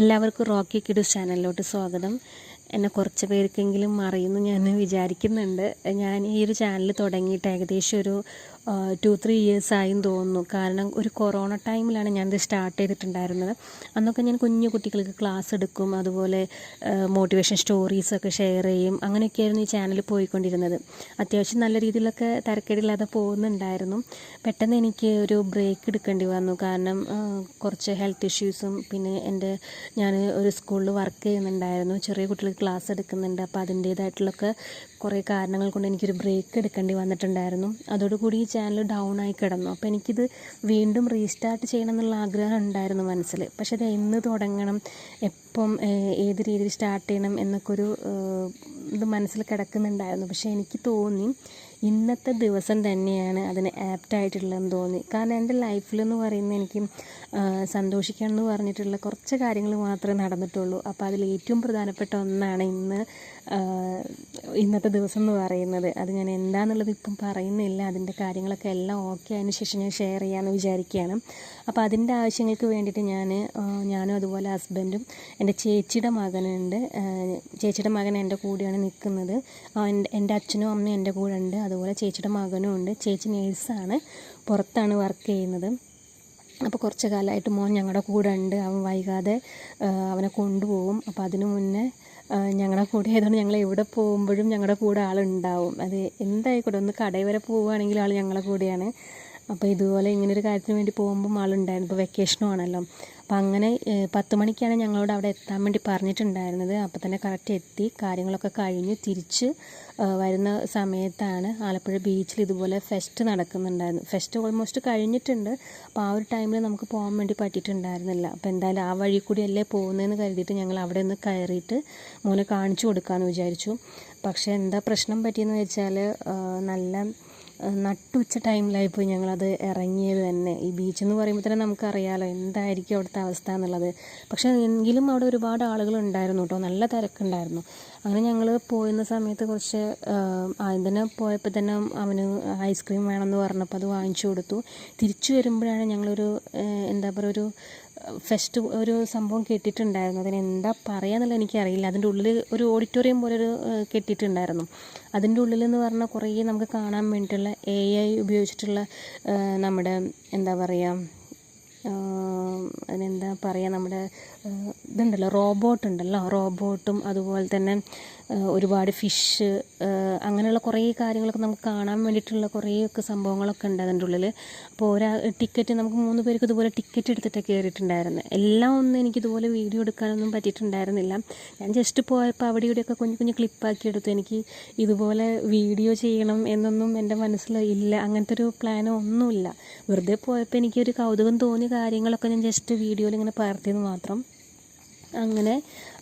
എല്ലാവർക്കും Rocky kids ചാനലിലോട്ട് സ്വാഗതം. എന്നെ കുറച്ച് പേർക്കെങ്കിലും അറിയുന്നു ഞാൻ വിചാരിക്കുന്നുണ്ട്. ഞാൻ ഈ ഒരു ചാനൽ തുടങ്ങിയിട്ട് ഏകദേശം ഒരു ടു ത്രീ ഇയേഴ്സ് ആയെന്ന് തോന്നുന്നു. കാരണം ഒരു കൊറോണ ടൈമിലാണ് ഞാനിത് സ്റ്റാർട്ട് ചെയ്തിട്ടുണ്ടായിരുന്നത്. അന്നൊക്കെ ഞാൻ കുഞ്ഞു കുട്ടികൾക്ക് ക്ലാസ് എടുക്കും അതുപോലെ മോട്ടിവേഷൻ സ്റ്റോറീസൊക്കെ ഷെയർ ചെയ്യും. അങ്ങനെയൊക്കെയായിരുന്നു ഈ ചാനൽ പോയിക്കൊണ്ടിരുന്നത്. അത്യാവശ്യം നല്ല രീതിയിലൊക്കെ തരക്കേടില്ലാതെ പോകുന്നുണ്ടായിരുന്നു. പെട്ടെന്ന് എനിക്ക് ഒരു ബ്രേക്ക് എടുക്കേണ്ടി വന്നു. കാരണം കുറച്ച് ഹെൽത്ത് ഇഷ്യൂസും പിന്നെ എന്റെ ഞാൻ ഒരു സ്കൂളിൽ വർക്ക് ചെയ്യുന്നുണ്ടായിരുന്നു. ചെറിയ കുട്ടികൾക്ക് ക്ലാസ് എടുക്കുന്നുണ്ട്. അപ്പോൾ അതിന്റേതായിട്ടുള്ളൊക്കെ കുറേ കാരണങ്ങൾ കൊണ്ട് എനിക്കൊരു ബ്രേക്ക് എടുക്കേണ്ടി വന്നിട്ടുണ്ടായിരുന്നു. അതോടുകൂടി ഈ ചാനൽ ഡൗൺ ആയി കിടന്നു. അപ്പോൾ എനിക്കിത് വീണ്ടും റീസ്റ്റാർട്ട് ചെയ്യണം എന്നുള്ള ആഗ്രഹം ഉണ്ടായിരുന്നു മനസ്സിൽ. പക്ഷേ അത് എന്ന് തുടങ്ങണം. എപ്പം ഏത് രീതിയിൽ സ്റ്റാർട്ട് ചെയ്യണം എന്നൊക്കെ ഒരു ഇത് മനസ്സിൽ കിടക്കുന്നുണ്ടായിരുന്നു. പക്ഷേ എനിക്ക് തോന്നി ഇന്നത്തെ ദിവസം തന്നെയാണ് അതിന് ആപ്റ്റ് ആയിട്ടുള്ളതെന്ന് തോന്നി. കാരണം എന്റെ ലൈഫിലെന്ന് പറയുന്നത് എനിക്ക് സന്തോഷിക്കണമെന്ന് പറഞ്ഞിട്ടുള്ള കുറച്ച് കാര്യങ്ങൾ മാത്രമേ നടന്നിട്ടുള്ളൂ. അപ്പോൾ അതിൽ ഏറ്റവും പ്രധാനപ്പെട്ട ഒന്നാണ് ഇന്ന് ഇന്നത്തെ ദിവസം എന്ന് പറയുന്നത്. അത് ഞാൻ എന്താണെന്നുള്ളത് ഇപ്പം പറയുന്നില്ല. അതിന്റെ കാര്യങ്ങളൊക്കെ എല്ലാം ഓക്കെ ആയതിനു ശേഷം ഞാൻ ഷെയർ ചെയ്യാമെന്ന് വിചാരിക്കുകയാണ്. അപ്പോൾ അതിന്റെ ആവശ്യങ്ങൾക്ക് വേണ്ടിയിട്ട് ഞാൻ ഞാനും അതുപോലെ ഹസ്ബൻഡും എന്റെ ചേച്ചിയുടെ മകനുണ്ട്. ചേച്ചിയുടെ മകൻ എന്റെ കൂടെയാണ് നിൽക്കുന്നത്. എന്റെ അച്ഛനും അമ്മയും എന്റെ കൂടെ ഉണ്ട്. അതുപോലെ ചേച്ചിയുടെ മകനും ഉണ്ട്. ചേച്ചി നേഴ്സാണ്. പുറത്താണ് വർക്ക് ചെയ്യുന്നത്. അപ്പോൾ കുറച്ച് കാലമായിട്ട് മോൻ ഞങ്ങളുടെ കൂടെ ഉണ്ട്. അവൻ വൈകാതെ അവനെ കൊണ്ടുപോകും. അപ്പോൾ അതിനു മുന്നേ ഞങ്ങളുടെ കൂടെ ആയതുകൊണ്ട് ഞങ്ങൾ എവിടെ പോകുമ്പോഴും ഞങ്ങളുടെ കൂടെ ആളുണ്ടാവും. അത് എന്തായിക്കോട്ടെ ഒന്ന് കടയിൽ വരെ പോവുകയാണെങ്കിൽ ആൾ ഞങ്ങളുടെ കൂടെയാണ്. അപ്പോൾ ഇതുപോലെ ഇങ്ങനൊരു കാര്യത്തിന് വേണ്ടി പോകുമ്പം ആളുണ്ടായിരുന്നു. ഇപ്പോൾ വെക്കേഷനും ആണല്ലോ. അപ്പോൾ അങ്ങനെ പത്ത് മണിക്കാണ് ഞങ്ങളോട് അവിടെ എത്താൻ വേണ്ടി പറഞ്ഞിട്ടുണ്ടായിരുന്നത്. അപ്പോൾ തന്നെ കറക്റ്റ് എത്തി. കാര്യങ്ങളൊക്കെ കഴിഞ്ഞ് തിരിച്ച് വരുന്ന സമയത്താണ് ആലപ്പുഴ ബീച്ചിൽ ഇതുപോലെ ഫെസ്റ്റ് നടക്കുന്നുണ്ടായിരുന്നു. ഫെസ്റ്റ് ഓൾമോസ്റ്റ് കഴിഞ്ഞിട്ടുണ്ട്. അപ്പോൾ ആ ഒരു ടൈമിൽ നമുക്ക് പോകാൻ വേണ്ടി പറ്റിയിട്ടുണ്ടായിരുന്നില്ല. അപ്പോൾ എന്തായാലും ആ വഴി കൂടി അല്ലേ പോകുന്നതെന്ന് കരുതിയിട്ട് ഞങ്ങൾ അവിടെ ഒന്ന് കയറിയിട്ട് മോനെ കാണിച്ചു കൊടുക്കാമെന്ന് വിചാരിച്ചു. പക്ഷേ എന്താ പ്രശ്നം പറ്റിയെന്ന് വെച്ചാൽ നല്ല നട്ടുച്ച ടൈമിലായിപ്പോയി ഞങ്ങളത് ഇറങ്ങിയത് തന്നെ. ഈ ബീച്ച് എന്ന് പറയുമ്പോൾ തന്നെ നമുക്കറിയാലോ എന്തായിരിക്കും അവിടുത്തെ അവസ്ഥ എന്നുള്ളത്. പക്ഷേ എങ്കിലും അവിടെ ഒരുപാട് ആളുകൾ ഉണ്ടായിരുന്നു കേട്ടോ നല്ല തിരക്കുണ്ടായിരുന്നു. അങ്ങനെ ഞങ്ങൾ പോയിരുന്ന സമയത്ത് കുറച്ച് ആദ്യം തന്നെ പോയപ്പോൾ തന്നെ അവന് ഐസ്ക്രീം വേണമെന്ന് പറഞ്ഞപ്പോൾ അത് വാങ്ങിച്ചു കൊടുത്തു. തിരിച്ചു വരുമ്പോഴാണ് ഞങ്ങളൊരു എന്താ പറയുക ഒരു ഫെസ്റ്റ് ഒരു സംഭവം കെട്ടിയിട്ടുണ്ടായിരുന്നു അതിന് എന്താ പറയാന്നുള്ളത് എനിക്കറിയില്ല. അതിന്റെ ഉള്ളിൽ ഒരു ഓഡിറ്റോറിയം പോലെ ഒരു കെട്ടിയിട്ടുണ്ടായിരുന്നു. അതിന്റെ ഉള്ളിലെന്ന് പറഞ്ഞാൽ കുറേ നമുക്ക് കാണാൻ വേണ്ടിയിട്ടുള്ള എ ഐ ഉപയോഗിച്ചിട്ടുള്ള നമ്മുടെ എന്താ പറയുക അതിനെന്താ പറയുക നമ്മുടെ ഇതുണ്ടല്ലോ റോബോട്ട് ഉണ്ടല്ലോ. റോബോട്ടും അതുപോലെ തന്നെ ഒരുപാട് ഫിഷ് അങ്ങനെയുള്ള കുറേ കാര്യങ്ങളൊക്കെ നമുക്ക് കാണാൻ വേണ്ടിയിട്ടുള്ള കുറേയൊക്കെ സംഭവങ്ങളൊക്കെ ഉണ്ട് അതിന്റെ ഉള്ളിൽ അപ്പോൾ ഒരാ ടിക്കറ്റ് നമുക്ക് മൂന്ന് പേർക്ക് ഇതുപോലെ ടിക്കറ്റ് എടുത്തിട്ട് കയറിയിട്ടുണ്ടായിരുന്നു എല്ലാം ഒന്നും എനിക്ക് ഇതുപോലെ വീഡിയോ എടുക്കാനൊന്നും പറ്റിയിട്ടുണ്ടായിരുന്നില്ല. ഞാൻ ജസ്റ്റ് പോയപ്പോൾ അവിടെ ഇവിടെയൊക്കെ കുഞ്ഞു കുഞ്ഞു ക്ലിപ്പാക്കി എടുത്തു. എനിക്ക് ഇതുപോലെ വീഡിയോ ചെയ്യണം എന്നൊന്നും എന്റെ മനസ്സിൽ ഇല്ല. അങ്ങനത്തെ ഒരു പ്ലാനോ ഒന്നുമില്ല. വെറുതെ പോയപ്പോൾ എനിക്കൊരു കൗതുകം തോന്നിയ കാര്യങ്ങളൊക്കെ ഞാൻ ജസ്റ്റ് വീഡിയോയിൽ ഇങ്ങനെ പകർത്തിയെന്ന് മാത്രം. അങ്ങനെ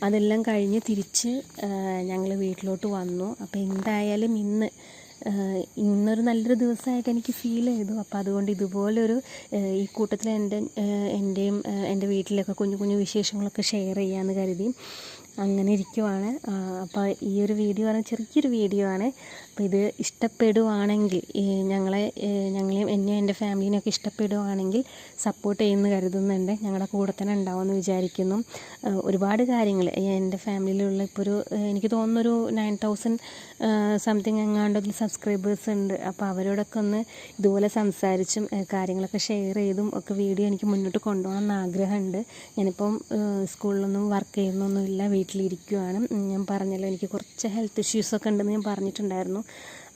അതെല്ലാം കഴിഞ്ഞ് തിരിച്ച് ഞങ്ങൾ വീട്ടിലോട്ട് വന്നു. അപ്പോൾ എന്തായാലും ഇന്ന് ഇന്നൊരു നല്ലൊരു ദിവസമായിട്ട് എനിക്ക് ഫീൽ ചെയ്തു. അപ്പോൾ അതുകൊണ്ട് ഇതുപോലൊരു ഈ കൂട്ടത്തിൽ എന്റെ എന്റെയും എന്റെ വീട്ടിലൊക്കെ കുഞ്ഞു കുഞ്ഞു വിശേഷങ്ങളൊക്കെ ഷെയർ ചെയ്യാമെന്ന് കരുതി. അങ്ങനെ ഇരിക്കുവാണ്. അപ്പോൾ ഈ ഒരു വീഡിയോ ആണ് ചെറിയൊരു വീഡിയോ ആണ്. അപ്പോൾ ഇത് ഇഷ്ടപ്പെടുവാണെങ്കിൽ ഞങ്ങളെ ഞങ്ങളെയും എന്നെയും എന്റെ ഫാമിലിനെയൊക്കെ ഇഷ്ടപ്പെടുവാണെങ്കിൽ സപ്പോർട്ട് ചെയ്യുമെന്ന് കരുതുന്നുണ്ട്. ഞങ്ങളുടെ കൂടെ തന്നെ ഉണ്ടാവുമെന്ന് വിചാരിക്കുന്നു. ഒരുപാട് കാര്യങ്ങൾ. എന്റെ ഫാമിലിയിലുള്ള ഇപ്പോൾ ഒരു എനിക്ക് തോന്നുന്നൊരു നയൻ തൗസൻഡ് സംതിങ് എങ്ങാണ്ടൊക്കെ സബ്സ്ക്രൈബേഴ്സ് ഉണ്ട്. അപ്പോൾ അവരോടൊക്കെ ഒന്ന് ഇതുപോലെ സംസാരിച്ചും കാര്യങ്ങളൊക്കെ ഷെയർ ചെയ്തും ഒക്കെ വീഡിയോ എനിക്ക് മുന്നോട്ട് കൊണ്ടുപോകണം എന്ന് ആഗ്രഹമുണ്ട്. ഞാനിപ്പം സ്കൂളിലൊന്നും വർക്ക് ചെയ്യുന്നൊന്നുമില്ല വീട്ടിലിരിക്കുവാണ് ഉം, ഞാൻ പറഞ്ഞല്ലോ എനിക്ക് കുറച്ച് ഹെൽത്ത് ഇഷ്യൂസൊക്കെ ഉണ്ടെന്ന് ഞാൻ പറഞ്ഞിട്ടുണ്ടായിരുന്നു.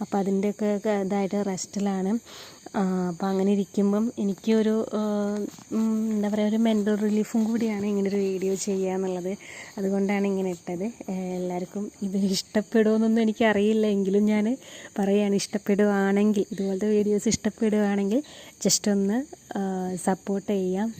അപ്പോൾ അതിന്റെയൊക്കെ ഇതായിട്ട് റെസ്റ്റിലാണ് അപ്പോൾ അങ്ങനെ ഇരിക്കുമ്പം എനിക്കൊരു എന്താ പറയുക ഒരു മെന്റൽ റിലീഫും കൂടിയാണ് ഇങ്ങനെ ഒരു വീഡിയോ ചെയ്യുക എന്നുള്ളത്. അതുകൊണ്ടാണ് ഇങ്ങനെ ഇട്ടത്. എല്ലാവർക്കും ഇത് ഇഷ്ടപ്പെടുമെന്നൊന്നും എനിക്കറിയില്ല. എങ്കിലും ഞാൻ പറയുകയാണ് ഇഷ്ടപ്പെടുവാണെങ്കിൽ ഇതുപോലത്തെ വീഡിയോസ് ഇഷ്ടപ്പെടുകയാണെങ്കിൽ ജസ്റ്റ് ഒന്ന് സപ്പോർട്ട് ചെയ്യാം.